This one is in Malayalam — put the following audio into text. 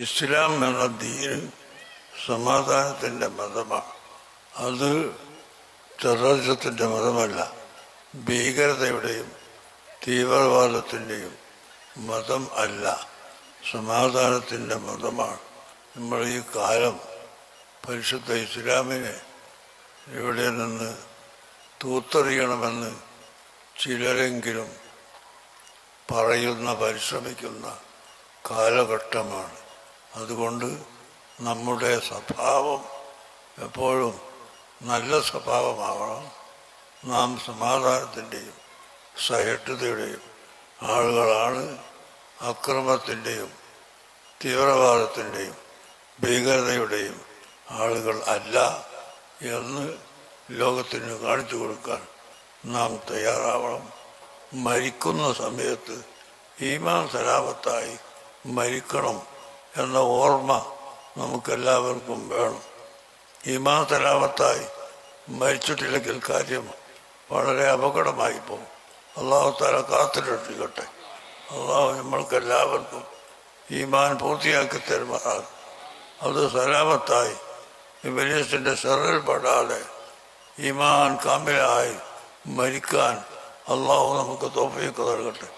ഇസ്ലാം എന്ന ദീന് സമാധാനത്തിന്റെ മതമാണ്. അത് ടെററിസത്തിന്റെ മതമല്ല ഭീകരതയുടെയും തീവ്രവാദത്തിന്റെയും മതം അല്ല സമാധാനത്തിന്റെ മതമാണ്. നമ്മൾ ഈ കാലം പരിശുദ്ധ ഇസ്ലാമിനെ ഇവിടെ നിന്ന് തൂത്തെറിയണമെന്ന് ചിലരെങ്കിലും പറയുന്ന പരിശ്രമിക്കുന്ന കാലഘട്ടമാണ്. അതുകൊണ്ട് നമ്മുടെ സ്വഭാവം എപ്പോഴും നല്ല സ്വഭാവമാവണം. നാം സമാധാനത്തിന്റെയും സഹിഷ്ണുതയുടെയും ആളുകളാണ്. അക്രമത്തിന്റെയും തീവ്രവാദത്തിന്റെയും ഭീകരതയുടെയും ആളുകൾ അല്ല എന്ന് ലോകത്തിന് കാണിച്ചു കൊടുക്കാൻ നാം തയ്യാറാവണം. മരിക്കുന്ന സമയത്ത് ഈമാൻ സലാമത്തായി മരിക്കണം എന്ന ഓർമ്മ നമുക്കെല്ലാവർക്കും വേണം. ഈമാൻ സലാമത്തായി മരിച്ചിട്ടില്ലെങ്കിൽ കാര്യം വളരെ അപകടമായി പോകും. അള്ളാഹു തല കാത്തിരക്ഷിക്കട്ടെ. അള്ളാഹു നമ്മൾക്കെല്ലാവർക്കും ഈമാൻ പൂർത്തിയാക്കി തരുമാറാകും അത് സലാമത്തായി ഇബലീസിന്റെ ഷെറിൽ പെടാതെ ഈമാൻ കാമിലായി മരിക്കാൻ അള്ളാഹു നമുക്ക് തോഫിയൊക്കെ നൽകട്ടെ.